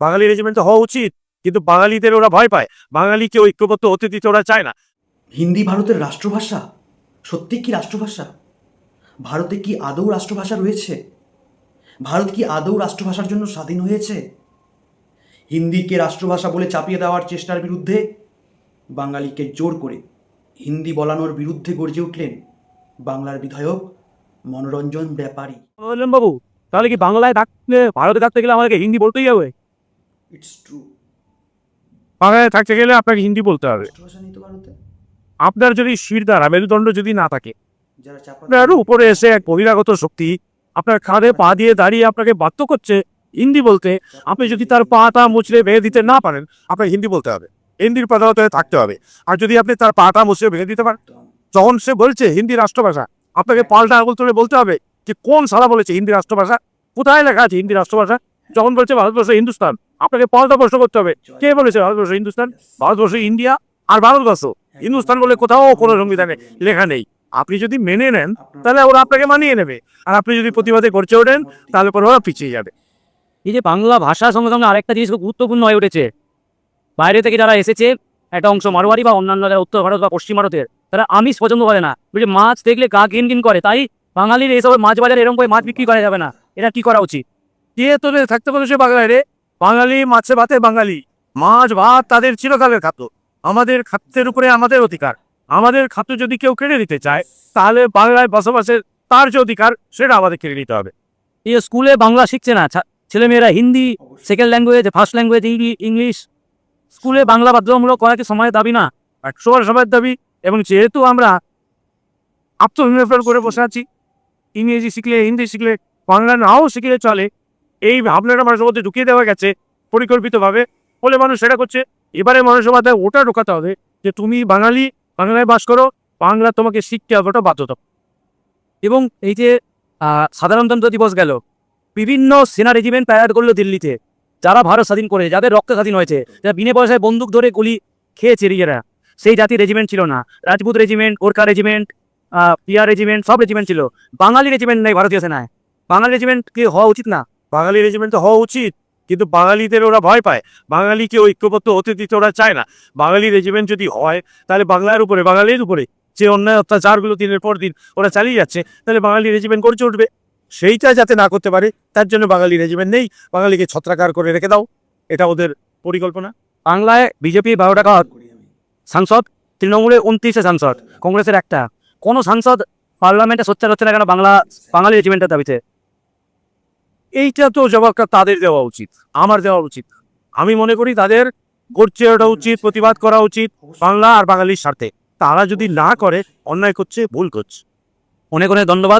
বাঙালি regiment হওয়া উচিত কিন্তু বাঙালিদের ওরা ভয় পায়। বাঙালিকে ঐক্যবদ্ধ হতে দিতে ওরা চায় না। হিন্দি ভারতের রাষ্ট্রভাষা? সত্যি কি রাষ্ট্রভাষা? ভারতে কি আদৌ রাষ্ট্রভাষা রয়েছে? ভারত কি আদৌ রাষ্ট্রভাষার জন্য স্বাধীন হয়েছে? হিন্দিকে রাষ্ট্রভাষা বলে চাপিয়ে দেওয়ার চেষ্টার বিরুদ্ধে বাঙালিকে জোর করে হিন্দি বলানোর বিরুদ্ধে গর্জে উঠলেন বাংলার বিধায়ক মনোরঞ্জন ব্যাপারী। বললেন বাবু তাহলে কি বাংলায় থাকতে ভারতে ডাকতে গেলে আমাকে হিন্দি বলতেই হবে? ইটস ট্রু বাংলায় থাকতে গেলে আপনাকে হিন্দি বলতে হবে। তো আপনার যদি শিরদাঁড়া মেরুদণ্ড যদি না থাকে যারা চাপা আপনার উপরে এসে এক বহিরাগত শক্তি আপনার খাদে পা দিয়ে দাঁড়িয়ে আপনাকে বাধ্য করছে হিন্দি বলতে আপনি যদি তার পাটা মুচড়ে ভেঙে দিতে না পারেন আপনাকে হিন্দি বলতে হবে। হিন্দির প্রধানত থাকতে হবে। আর যদি আপনি তার পাটা মুচড়ে ভেঙে দিতে পারেন যখন সে বলছে হিন্দি রাষ্ট্রভাষা। আপনাকে পাল্টা আঙুল তুলে বলতে হবে যে কোন সালা বলেছে হিন্দি রাষ্ট্রভাষা? কোথায় লেখা আছে হিন্দি রাষ্ট্রভাষা? যখন বলছে ভারতবর্ষ হিন্দুস্তান। আপনাকে পাল্টা প্রশ্ন করতে হবে। কে বলেছে ভারতবর্ষ হিন্দুস্তান? ভারতবর্ষ ইন্ডিয়া আর ভারতবর্ষ। হিন্দুস্তান বলে কোথাও কোনো সংবিধানে লেখা নেই। আপনি যদি মেনে নেন তাহলে ওরা আপনাকে মানিয়ে নেবে। আর আপনি যদি প্রতিবাদে করছে ওঠেন তাহলে পরে ওরা পিছিয়ে যাবে। এই যে বাংলা ভাষার সঙ্গে সঙ্গে আরেকটা জিনিস খুব গুরুত্বপূর্ণ হয়ে উঠেছে। বাইরে থেকে যারা এসেছে একটা অংশ মারোয়ারি বা অন্যান্য যারা উত্তর ভারত বা পশ্চিম ভারতের তারা আমিষ পছন্দ করে না। বুঝলি মাছ দেখলে গা ঘিন ঘিন করে তাই বাঙালির এইসব মাছ বাজারে এরকম করে মাছ বিক্রি করা যাবে না। এটা কি করা উচিত? তোরে থাকতে বলেছে বাংলায় রে? বাঙালি মাছে ভাতে বাঙালি। মাছ, ভাত তাদের চিরকালের খাদ্য। আমাদের খাদ্যের উপরে আমাদের অধিকার। আমাদের খাদ্য যদি কেউ কেড়ে দিতে চায়, তাহলে বাংলায় বসবাসের তার যে অধিকার, সেটা আমাদের কেড়ে নিতে হবে। এই স্কুলে বাংলা শিখছে না ছেলেমেয়েরা Hindi second language first language English স্কুলে বাংলা বাধ্যতামূলক করা কি সময়ের দাবি না একশো বার সবার দাবি, এবং যেহেতু আমরা আত্মনির্ভর করে বসে আছি, ইংরেজি শিখলে হিন্দি শিখলে বাংলা নাও শিখলে চলে এই ভাবনাটা মানুষের মধ্যে ঢুকিয়ে দেওয়া গেছে পরিকল্পিতভাবে। ফলে মানুষ সেটা করছে, এবারে মানুষের ওটা ঢোকাতে হবে যে তুমি বাঙালি, বাংলায় বাস করো, বাংলা তোমাকে শিখতে হবে, ওটা বাধ্যতা। এবং এই যে সাধারণতন্ত্র দিবস গেল, বিভিন্ন সেনা রেজিমেন্ট প্যারাড করল দিল্লিতে, যারা ভারত স্বাধীন করে যাদের রক্ত স্বাধীন হয়েছে, যারা বিনে পয়সায় বন্দুক ধরে গুলি খেয়েছে নিজেরা, সেই জাতির রেজিমেন্ট ছিল না। রাজপুত রেজিমেন্ট ওরকা রেজিমেন্ট পিয়া রেজিমেন্ট সব রেজিমেন্ট ছিল। বাঙালি রেজিমেন্ট নেই ভারতীয় সেনায়। বাঙালি রেজিমেন্ট কি হওয়া উচিত না? বাঙালি রেজিমেন্ট তো হওয়া উচিত, কিন্তু বাঙালিদের ওরা ভয় পায়। বাঙালিকে ঐক্যবদ্ধ হতে দিতে ওরা চায় না। বাঙালি রেজিমেন্ট যদি হয়, তাহলে বাংলার উপরে, বাঙালির উপরে যে অন্যায় অত্যাচারগুলো দিনের পর দিন ওরা চালিয়ে যাচ্ছে, তাহলে বাঙালি রেজিমেন্ট গড়ে উঠবে সেইটা যাতে না করতে পারে, তার জন্য বাঙালি রেজিমেন্ট নেই। বাঙালিকে ছত্রাকার করে রেখে দাও। এটা ওদের পরিকল্পনা। বাংলায় বিজেপি বারো টাকা সাংসদ? তৃণমূলে উনত্রিশে সাংসদ। কংগ্রেসের একটা। কোনো সাংসদ পার্লামেন্টে সোচ্চার হচ্ছে না কেন বাংলা, বাঙালি রেজিমেন্টের দাবিতে? এইটা তো জবাবটা তাদের দেওয়া উচিত, আমার দেওয়া উচিত। আমি মনে করি তাদের করছে ওটা উচিত, প্রতিবাদ করা উচিত, বাংলা আর বাঙালির স্বার্থে। তারা যদি না করে, অন্যায় করছে, ভুল করছে। অনেক অনেক ধন্যবাদ।